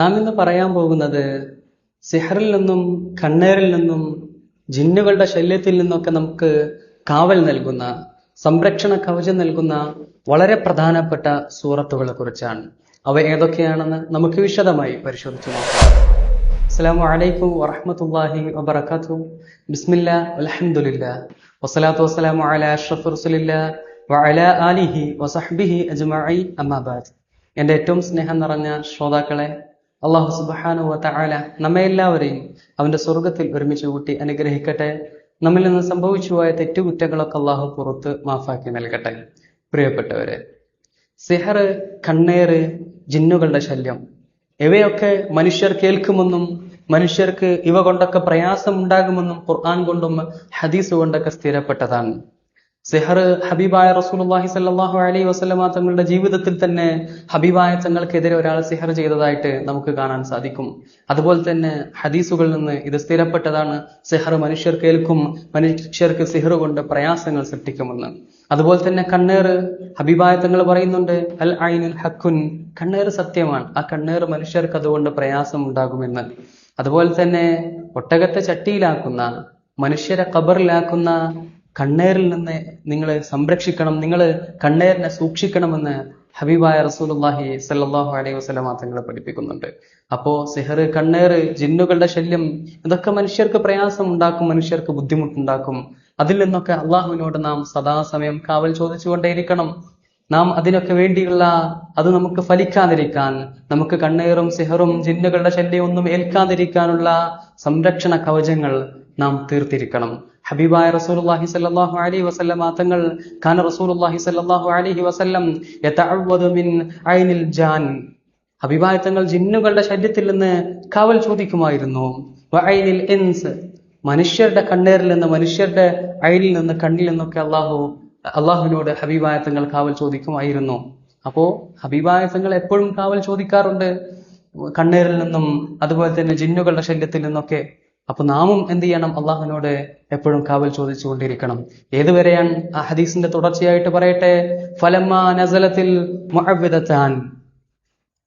നാം ഇന്ന് പറയാൻ പോകുന്നത് സിഹറിൽ നിന്നും കണ്ണേറിൽ നിന്നും ജിന്നുകളുടെ ശല്യത്തിൽ നിന്നൊക്കെ നമുക്ക് കാവൽ നൽകുന്ന സംരക്ഷണ കവചം നൽകുന്ന വളരെ പ്രധാനപ്പെട്ട സൂറത്തുകളെ കുറിച്ചാണ്. അവ ഏതൊക്കെയാണെന്ന് നമുക്ക് വിശദമായി പരിശോധിച്ചു നോക്കാം. അസ്സലാമു അലൈക്കും വറഹ്മത്തുള്ളാഹി വബറകാതുഹു. ബിസ്മില്ല അലഹമുല്ല വസ്സലാത്തു വസ്സലാമു അല അഷ്റഫ് റസുലില്ല വഅലാ ആലിഹി വസഹ്ബിഹി അജ്മഈൻ. അമ്മാബാദ് എന്റെ ഏറ്റവും സ്നേഹം നിറഞ്ഞ ശ്രോതാക്കളെ അള്ളാഹു സുബ്ഹാനഹു വ തആല നമ്മെ എല്ലാവരെയും അവന്റെ സ്വർഗത്തിൽ ഒരുമിച്ച് കൂട്ടി അനുഗ്രഹിക്കട്ടെ. നമ്മിൽ നിന്ന് സംഭവിച്ചു പോയ തെറ്റുകുറ്റങ്ങളൊക്കെ അള്ളാഹു പുറത്ത് മാഫാക്കി നൽകട്ടെ. പ്രിയപ്പെട്ടവരെ സിഹർ കണ്ണേറ് ജിന്നുകളുടെ ശല്യം ഇവയൊക്കെ മനുഷ്യർ കേൾക്കുമെന്നും മനുഷ്യർക്ക് ഇവ കൊണ്ടൊക്കെ പ്രയാസം ഉണ്ടാകുമെന്നും ഖുർആൻ കൊണ്ടും ഹദീസ് കൊണ്ടൊക്കെ സ്ഥിരപ്പെട്ടതാണ്. സിഹർ ഹബീബായ റസൂലുള്ളാഹി സല്ലാഹു അലൈഹി വസ്ലമ തങ്ങളുടെ ജീവിതത്തിൽ തന്നെ ഹബീബായ തങ്ങൾക്കെതിരെ ഒരാൾ സെഹർ ചെയ്തതായിട്ട് നമുക്ക് കാണാൻ സാധിക്കും. അതുപോലെ തന്നെ ഹദീസുകളിൽ നിന്ന് ഇത് സ്ഥിരപ്പെട്ടതാണ്. സെഹർ മനുഷ്യർ കേൾക്കും മനുഷ്യർക്ക് സെഹർ കൊണ്ട് പ്രയാസങ്ങൾ സൃഷ്ടിക്കുമെന്ന്. അതുപോലെ തന്നെ കണ്ണേർ ഹബീബായ തങ്ങൾ പറയുന്നുണ്ട് അൽ ഐനുൽ ഹക്കുൻ. കണ്ണേർ സത്യമാണ്. ആ കണ്ണേർ മനുഷ്യർക്ക് അതുകൊണ്ട് പ്രയാസം ഉണ്ടാകുമെന്ന്. അതുപോലെ തന്നെ ഒട്ടകത്തെ ചട്ടിയിലാക്കുന്ന മനുഷ്യരെ കബറിലാക്കുന്ന കണ്ണേറിൽ നിന്ന് നിങ്ങൾ സംരക്ഷിക്കണം നിങ്ങൾ കണ്ണേറിനെ സൂക്ഷിക്കണമെന്ന് ഹബീബായ റസൂലുള്ളാഹി സല്ലാഹു അലൈഹി വസല്ലമ മാത്രങ്ങൾ പഠിപ്പിക്കുന്നുണ്ട്. അപ്പോ സിഹർ കണ്ണേർ ജിന്നുകളുടെ ശല്യം ഇതൊക്കെ മനുഷ്യർക്ക് പ്രയാസം ഉണ്ടാക്കും മനുഷ്യർക്ക് ബുദ്ധിമുട്ടുണ്ടാക്കും. അതിൽ നിന്നൊക്കെ അള്ളാഹുവിനോട് നാം സദാസമയം കാവൽ ചോദിച്ചുകൊണ്ടേയിരിക്കണം. നാം അതിനൊക്കെ വേണ്ടിയുള്ള അത് നമുക്ക് ഫലിക്കാതിരിക്കാൻ നമുക്ക് കണ്ണേറും സിഹറും ജിന്നുകളുടെ ശല്യം ഒന്നും ഏൽക്കാതിരിക്കാനുള്ള സംരക്ഷണ കവചങ്ങൾ നാം തീർത്തിരിക്കണം. ഹബീബായ റസൂലുള്ളാഹി സ്വല്ലല്ലാഹു അലൈഹി വസല്ലം തങ്ങൾ കാന റസൂലുള്ളാഹി സ്വല്ലല്ലാഹു അലൈഹി വസല്ലം യതഅവദു മിൻ ഐനിൽ ജാൻ. ഹബീബായ തങ്ങൾ ജിന്നുകളുടെ ശല്യത്തിൽ നിന്ന് കാവൽ ചോദിക്കുമായിരുന്നു. എൻസ് ഇൻസ്. മനുഷ്യരുടെ കണ്ണേറിൽ നിന്ന് മനുഷ്യരുടെ അയലിൽ നിന്ന് കണ്ണിൽ നിന്നൊക്കെ അള്ളാഹു അള്ളാഹുവിനോട് ഹബീബായ തങ്ങൾ കാവൽ ചോദിക്കുമായിരുന്നു. അപ്പോ ഹബീബായ തങ്ങൾ എപ്പോഴും കാവൽ ചോദിക്കാറുണ്ട്. കണ്ണേറിൽ നിന്നും അതുപോലെ തന്നെ ജിന്നുകളുടെ ശല്യത്തിൽ നിന്നൊക്കെ. അപ്പൊ നാമും എന്ത് ചെയ്യണം? അള്ളാഹുവിനോട് എപ്പോഴും കാവൽ ചോദിച്ചുകൊണ്ടിരിക്കണം. ഏതുവരെയാണ് ആ ഹദീസിന്റെ തുടർച്ചയായിട്ട് പറയട്ടെ? ഫലമ്മ നസലത്തിൽ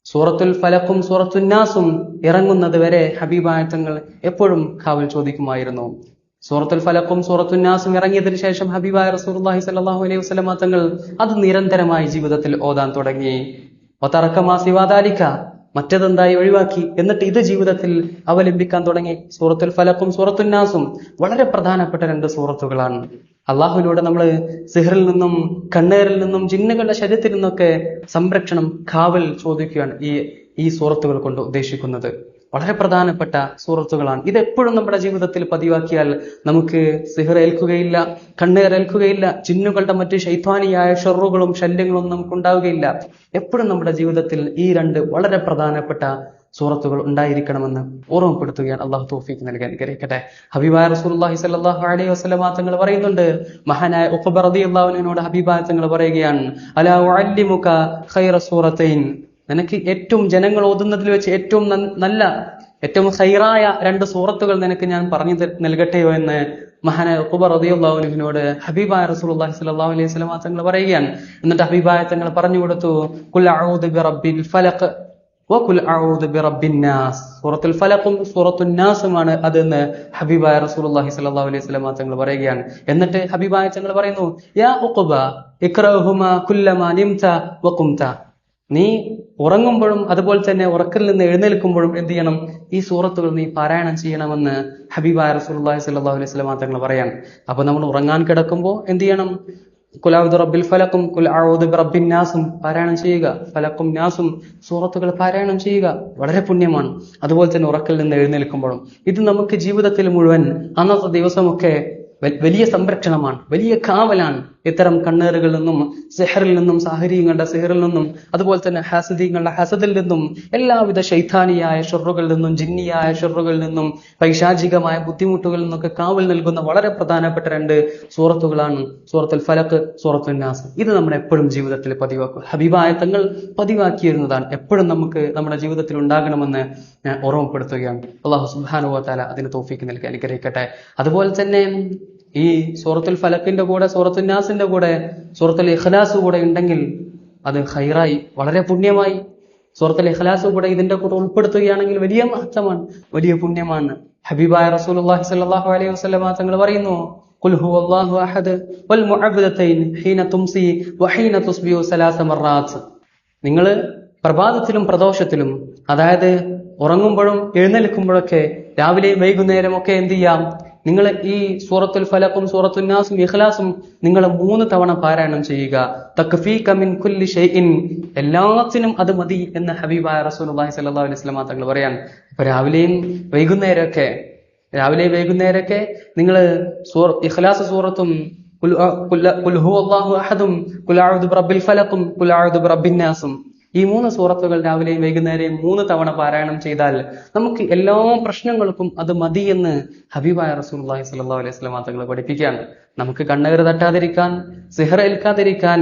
സൂറത്തുൽ ഫലക്കും സൂറത്തുന്നാസും ഇറങ്ങുന്നത് വരെ ഹബീബായ തങ്ങൾ എപ്പോഴും കാവൽ ചോദിക്കുമായിരുന്നു. സൂറത്തുൽ ഫലക്കും സൂറത്തുന്നാസും ഇറങ്ങിയതിനു ശേഷം ഹബീബായ റസൂലുള്ളാഹി സ്വല്ലല്ലാഹു അലൈഹി വസ്ലമാങ്ങൾ അത് നിരന്തരമായി ജീവിതത്തിൽ ഓതാൻ തുടങ്ങി. ഒത്തറക്കമാ സിവാദാലിക മറ്റതെന്തായി ഒഴിവാക്കി? എന്നിട്ട് ഇത് ജീവിതത്തിൽ അവലംബിക്കാൻ തുടങ്ങി. സൂറത്തുൽ ഫലക്കും സൂറത്തുന്നാസും വളരെ പ്രധാനപ്പെട്ട രണ്ട് സൂറത്തുകളാണ്. അള്ളാഹുവിലൂടെ നമ്മൾ സിഹറിൽ നിന്നും കണ്ണേറിൽ നിന്നും ജിന്നുകളുടെ ശരീരത്തിൽ നിന്നൊക്കെ സംരക്ഷണം കാവൽ ചോദിക്കുകയാണ് ഈ ഈ സൂറത്തുകൾ കൊണ്ട് ഉദ്ദേശിക്കുന്നത്. വളരെ പ്രധാനപ്പെട്ട സൂറത്തുകളാണ്. ഇത് എപ്പോഴും നമ്മുടെ ജീവിതത്തിൽ പതിവാക്കിയാൽ നമുക്ക് സിഹർ ഏൽക്കുകയില്ല ചിന്നുകളുടെ മറ്റ് ശൈത്വാനിയായ ഷെറുകളും ശല്യങ്ങളും നമുക്ക് ഉണ്ടാവുകയില്ല. എപ്പോഴും നമ്മുടെ ജീവിതത്തിൽ ഈ രണ്ട് വളരെ പ്രധാനപ്പെട്ട സൂറത്തുകൾ ഉണ്ടായിരിക്കണമെന്ന് ഓർമ്മപ്പെടുത്തുകയാണ് അള്ളാഹു തോഫീക്ക് നൽകാൻ അനുഗ്രഹിക്കട്ടെ. ഹബീബായ റസൂലുള്ളാഹി സ്വല്ലല്ലാഹു അലൈഹി വസല്ലമ തങ്ങൾ പറയുന്നുണ്ട് മഹാനായ ഉഖബ റളിയല്ലാഹു അൻഹുവിനോട് ഹബീബായ തങ്ങൾ പറയുകയാണ് അലാ ഖൈറ സൂറത്തൈൻ? നിനക്ക് ഏറ്റവും ജനങ്ങൾ ഓതുന്നതിൽ വെച്ച് ഏറ്റവും നല്ല ഏറ്റവും ഹൈറായ രണ്ട് സൂറത്തുകൾ നിനക്ക് ഞാൻ പറഞ്ഞു നൽകട്ടെയോ എന്ന് മഹാനായ ഉഖബ റളിയല്ലാഹു അൻഹുവിനോട് ഹബീബായ റസൂലുള്ളാഹി സ്വല്ലല്ലാഹു അലൈഹി വസല്ലം തങ്ങൾ പറയുകയാണ്. എന്നിട്ട് ഹബീബായ തങ്ങൾ പറഞ്ഞു കൊടുത്തു കുൽ അഊദു ബിറബ്ബിൽ ഫലഖ് കുൽ അഊദു ബിറബ്ബിൻ നാസ്. സൂറത്തുൽ ഫലഖും സൂറത്തുൻ നാസുമാണ് അതെന്ന് ഹബീബായ റസൂലുള്ളാഹി സ്വല്ലല്ലാഹു അലൈഹി വസല്ലം തങ്ങൾ പറയുകയാണ്. എന്നിട്ട് ഹബീബായ തങ്ങൾ പറയുന്നു യാ ഉഖബ ഇക്റഹുമാ കുല്ലമാ നിംത വഖുംത നീ ഉറങ്ങുമ്പോഴും അതുപോലെ തന്നെ ഉറക്കിൽ നിന്ന് എഴുന്നേൽക്കുമ്പോഴും എന്ത് ചെയ്യണം? ഈ സൂറത്തുകൾ നീ പാരായണം ചെയ്യണമെന്ന് ഹബീബായ റസൂലുള്ളാഹി സ്വല്ലല്ലാഹു അലൈഹി സ്വലാം തങ്ങൾ പറയാണ്. അപ്പൊ നമ്മൾ ഉറങ്ങാൻ കിടക്കുമ്പോൾ എന്ത് ചെയ്യണം? കുലാവുദ് റബ്ബിൽ ഫലക്കും കുൽ അഊദു ബിറബ്ബിൻ നാസും പാരായണം ചെയ്യുക. ഫലക്കും നാസും സൂറത്തുകൾ പാരായണം ചെയ്യുക വളരെ പുണ്യമാണ്. അതുപോലെ തന്നെ ഉറക്കിൽ നിന്ന് എഴുന്നേൽക്കുമ്പോഴും. ഇത് നമുക്ക് ജീവിതത്തിൽ മുഴുവൻ അന്നത്തെ ദിവസമൊക്കെ വലിയ സംരക്ഷണമാണ്. വലിയ കാവലാണ്. ഇത്തരം കണ്ണേറുകളിൽ നിന്നും സെഹറിൽ നിന്നും സാഹരിയങ്ങളുടെ സെഹറിൽ നിന്നും അതുപോലെ തന്നെ ഹാസദീങ്ങളുടെ ഹസദിൽ നിന്നും എല്ലാവിധ ശൈത്താനിയായ ഷൊറുകളിൽ നിന്നും ജിന്നിയായ ഷൊറുകളിൽ നിന്നും പൈശാചികമായ ബുദ്ധിമുട്ടുകളിൽ നിന്നൊക്കെ കാവൽ നൽകുന്ന വളരെ പ്രധാനപ്പെട്ട രണ്ട് സൂറത്തുകളാണ്. സൂറത്തുൽ ഫലക്ക് സൂറത്തുൽ നാസ്. ഇത് നമ്മൾ എപ്പോഴും ജീവിതത്തിൽ പതിവാക്കും. ഹബീബായ തങ്ങൾ പതിവാക്കിയിരുന്നതാണ്. എപ്പോഴും നമുക്ക് നമ്മുടെ ജീവിതത്തിൽ ഉണ്ടാകണമെന്ന് ഞാൻ ഓർമ്മപ്പെടുത്തുകയാണ്. അള്ളാഹു സുബാനുവ താല അതിന് തോഫിക്ക് നൽകി അനുഗ്രഹിക്കട്ടെ. അതുപോലെ തന്നെ ഈ സൂറത്തുൽ ഫലക്കിന്റെ കൂടെ സൂറത്തുൽ നാസിന്റെ കൂടെ സൂറത്തുൽ ഇഖ്ലാസ് കൂടെ ഉണ്ടെങ്കിൽ അത് ഹൈറായി വളരെ പുണ്യമായി. സൂറത്തുൽ ഇഖ്ലാസ് കൂടെ ഇതിന്റെ കൂടെ ഉൾപ്പെടുത്തുകയാണെങ്കിൽ വലിയ മഹത്വമാണ് വലിയ പുണ്യമാണ്. ഹബീബായ റസൂലുള്ളാഹി സ്വല്ലല്ലാഹു അലൈഹി വസല്ലമ തങ്ങൾ പറയുന്നു നിങ്ങൾ പ്രഭാതത്തിലും പ്രദോഷത്തിലും അതായത് ഉറങ്ങുമ്പോഴും എഴുന്നേൽക്കുമ്പോഴൊക്കെ രാവിലെയും വൈകുന്നേരമൊക്കെ എന്ത് ചെയ്യാം? നിങ്ങൾ ഈ സൂറത്തുൽ ഫലക്കും സൂറത്തുൽ നാസും ഇഖ്ലാസും നിങ്ങൾ മൂന്ന് തവണ പാരായണം ചെയ്യുക. തക്ഫീ മിൻ കുല്ലി ഷെയ്ഇൻ എല്ലാത്തിനും അത് മതി എന്ന് ഹബീബായ റസൂലുള്ളാഹി സ്വല്ലല്ലാഹു അലൈഹി വസല്ലം തങ്ങൾ പറയാൻ. ഇപ്പൊ രാവിലെയും വൈകുന്നേരമൊക്കെ രാവിലെ വൈകുന്നേരമൊക്കെ നിങ്ങൾ സൂറ ഇഖ്ലാസ് സൂറത്തും ഖുൽ ഹുവല്ലാഹു അഹദും അഊദു ബിറബ്ബിൽ ഫലഖും ഖുൽ അഊദു ബിറബ്ബിൻ നാസും. ഈ മൂന്ന് സൂറത്തുകൾ രാവിലെയും വൈകുന്നേരം മൂന്ന് തവണ പാരായണം ചെയ്താൽ നമുക്ക് എല്ലാ പ്രശ്നങ്ങൾക്കും അത് മതി എന്ന് ഹബീബായ റസൂലുള്ളാഹി സ്വല്ലല്ലാഹു അലൈഹി വസല്ലം തങ്ങൾ പഠിപ്പിക്കുകയാണ്. നമുക്ക് കണ്ണേറ് തട്ടാതിരിക്കാൻ സിഹർ ഏൽക്കാതിരിക്കാൻ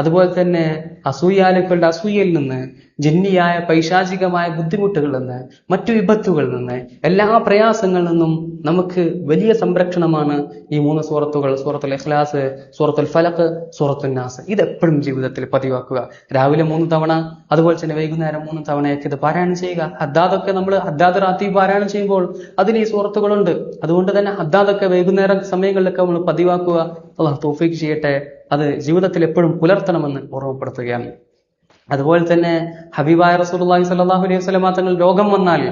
അതുപോലെ തന്നെ അസൂയാലുക്കളുടെ അസൂയയിൽ നിന്ന് ജിന്നിയായ പൈശാചികമായ ബുദ്ധിമുട്ടുകളിൽ നിന്ന് മറ്റു വിപത്തുകളിൽ നിന്ന് എല്ലാ പ്രയാസങ്ങളിൽ നിന്നും നമുക്ക് വലിയ സംരക്ഷണമാണ് ഈ മൂന്ന് സൂറത്തുകൾ. സൂറത്തുൽ ഇഖ്ലാസ് സൂറത്തുൽ ഫലക്ക് സൂറത്തുൽ നാസ്. ഇത് എപ്പോഴും ജീവിതത്തിൽ പതിവാക്കുക. രാവിലെ മൂന്ന് തവണ അതുപോലെ തന്നെ വൈകുന്നേരം മൂന്ന് തവണയൊക്കെ ഇത് പാരായണം ചെയ്യുക. ഹദ്ദാദൊക്കെ നമ്മൾ ഹദ്ദാദ് റാത്തി പാരായണം ചെയ്യുമ്പോൾ അതിൽ ഈ സൂറത്തുകളുണ്ട്. അതുകൊണ്ട് തന്നെ ഹദ്ദാദൊക്കെ വൈകുന്നേരം സമയങ്ങളിലൊക്കെ നമ്മൾ പതിവാക്കുക. അള്ളാഹ് തോഫിക്ക് ചെയ്യട്ടെ. അത് ജീവിതത്തിൽ എപ്പോഴും പുലർത്തണമെന്ന് ഓർമ്മപ്പെടുത്തുകയാണ്. അതുപോലെ തന്നെ ഹബീബായ റസൂലുള്ളാഹി സ്വല്ലല്ലാഹു അലൈഹി സ്വലമാ തങ്ങൾ രോഗം വന്നാൽ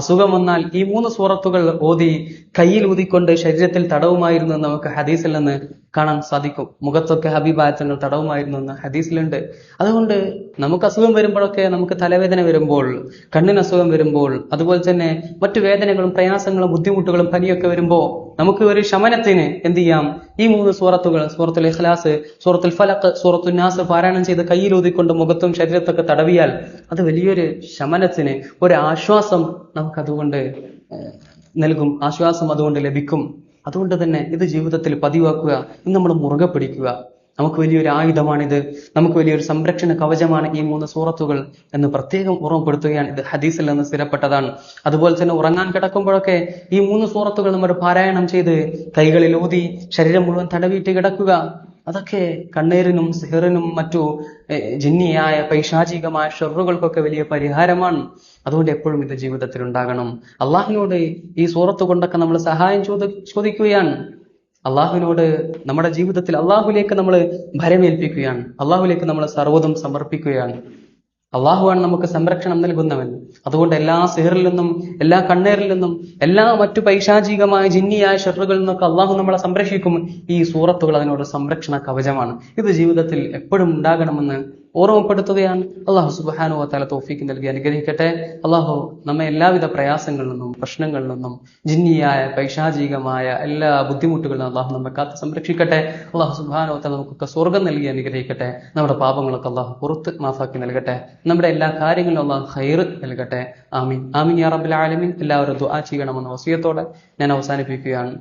അസുഖം വന്നാൽ ഈ മൂന്ന് സൂറത്തുകൾ ഓതി കയ്യിൽ ഊതിക്കൊണ്ട് ശരീരത്തിൽ തടവുമായിരുന്നു നമുക്ക് ഹദീസിൽ നിന്ന് കാണാൻ സാധിക്കും. മുഖത്തൊക്കെ ഹബീബായ തങ്ങൾ തടവുമായിരുന്നു എന്ന് ഹദീസിലുണ്ട്. അതുകൊണ്ട് നമുക്ക് അസുഖം വരുമ്പോഴൊക്കെ നമുക്ക് തലവേദന വരുമ്പോൾ കണ്ണിന് അസുഖം വരുമ്പോൾ അതുപോലെ തന്നെ മറ്റു വേദനകളും പ്രയാസങ്ങളും ബുദ്ധിമുട്ടുകളും പനിയൊക്കെ വരുമ്പോൾ നമുക്ക് ഒരു ശമനത്തിന് എന്ത് ചെയ്യാം? ഈ മൂന്ന് സൂറത്തുകൾ സൂറത്തുൽ ഇഖ്ലാസ് സൂറത്തുൽ ഫലക്ക് സൂറത്തുൽ നാസ് പാരായണം ചെയ്ത് കയ്യിലൂതിക്കൊണ്ട് മുഖത്തും ശരീരത്തൊക്കെ തടവിയാൽ അത് വലിയൊരു ശമനത്തിന് ഒരു ആശ്വാസം നമുക്കതുകൊണ്ട് നൽകും. ആശ്വാസം അതുകൊണ്ട് ലഭിക്കും. അതുകൊണ്ട് തന്നെ ഇത് ജീവിതത്തിൽ പതിവാക്കുക. ഇത് നമ്മൾ മുറുകെ പിടിക്കുക. നമുക്ക് വലിയൊരു ആയുധമാണിത്. നമുക്ക് വലിയൊരു സംരക്ഷണ കവചമാണ് ഈ മൂന്ന് സൂറത്തുകൾ എന്ന് പ്രത്യേകം ഓർമ്മപ്പെടുത്തുകയാണ്. ഇത് ഹദീസിൽ നിന്ന് സ്ഥിരപ്പെട്ടതാണ്. അതുപോലെ തന്നെ ഉറങ്ങാൻ കിടക്കുമ്പോഴൊക്കെ ഈ മൂന്ന് സൂറത്തുകൾ നമ്മൾ പാരായണം ചെയ്ത് കൈകളിൽ ഊതി ശരീരം മുഴുവൻ തടവിയിട്ട് കിടക്കുക. അതൊക്കെ കണ്ണീരിനും സിഹറിനും മറ്റു ജിന്നിയായ പൈശാചികമായ ഷെറുകൾക്കൊക്കെ വലിയ പരിഹാരമാണ്. അതുകൊണ്ട് എപ്പോഴും ഇത് ജീവിതത്തിൽ ഉണ്ടാകണം. അള്ളാഹിനോട് ഈ സൂറത്ത് കൊണ്ടൊക്കെ നമ്മൾ സഹായം ചോദി ചോദിക്കുകയാണ്. അള്ളാഹുവിനോട് നമ്മുടെ ജീവിതത്തിൽ അള്ളാഹുലേക്ക് നമ്മൾ ഭരമേൽപ്പിക്കുകയാണ്. അള്ളാഹുലേക്ക് നമ്മൾ സർവതും സമർപ്പിക്കുകയാണ്. അള്ളാഹുവാണ് നമുക്ക് സംരക്ഷണം നൽകുന്നവൻ. അതുകൊണ്ട് എല്ലാ സിഹറിൽ നിന്നും എല്ലാ കണ്ണേറിൽ നിന്നും എല്ലാ മറ്റു പൈശാചികമായ ജിന്നിയായ ഷെറുകളിൽ നിന്നൊക്കെ അള്ളാഹു നമ്മളെ സംരക്ഷിക്കും. ഈ സൂറത്തുകൾ അതിനോട് സംരക്ഷണ കവചമാണ്. ഇത് ജീവിതത്തിൽ എപ്പോഴും ഉണ്ടാകണമെന്ന് ഓർമ്മപ്പെടുത്തുകയാണ്. അള്ളാഹു സുബാനു വാത്താല തോഫീക്ക് നൽകി അനുഗ്രഹിക്കട്ടെ. അള്ളാഹു നമ്മെ എല്ലാവിധ പ്രയാസങ്ങളിൽ നിന്നും പ്രശ്നങ്ങളിൽ നിന്നും ജിന്നിയായ പൈശാചികമായ എല്ലാ ബുദ്ധിമുട്ടുകളും അള്ളാഹു നമ്മെ കാത്ത് സംരക്ഷിക്കട്ടെ. അള്ളാഹു സുബാനു വാത്താല നമുക്കൊക്കെ സ്വർഗം നൽകി അനുഗ്രഹിക്കട്ടെ. നമ്മുടെ പാപങ്ങളൊക്കെ അള്ളാഹു പുറത്ത് മാഫാക്കി നൽകട്ടെ. നമ്മുടെ എല്ലാ കാര്യങ്ങളും അള്ളാഹു ഹൈർ നൽകട്ടെ. ആമീൻ. ആമീൻ യാ റബ്ബിൽ ആലമീൻ. എല്ലാവരും ദുആ ചെയ്യണമെന്ന വസിയത്തോടെ ഞാൻ അവസാനിപ്പിക്കുകയാണ്.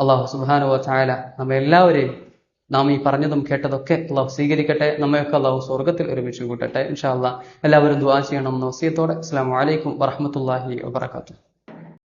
അള്ളാഹു സുബാനു വാത്താല നമ്മെ എല്ലാവരെയും നാം ഈ പറഞ്ഞതും കേട്ടതൊക്കെ അള്ളാഹു സ്വീകരിക്കട്ടെ. നമ്മയൊക്കെ അള്ളാഹു സ്വർഗത്തിൽ ഒരുമിച്ച് കൂട്ടട്ടെ. ഇൻഷാ അള്ളാഹ് എല്ലാവരും ദുആ ചെയ്യണം. വസിയത്തോടെ അസ്സാം വലൈക്കും വറഹമത്തല്ലാഹി വാബർക്കാത്തു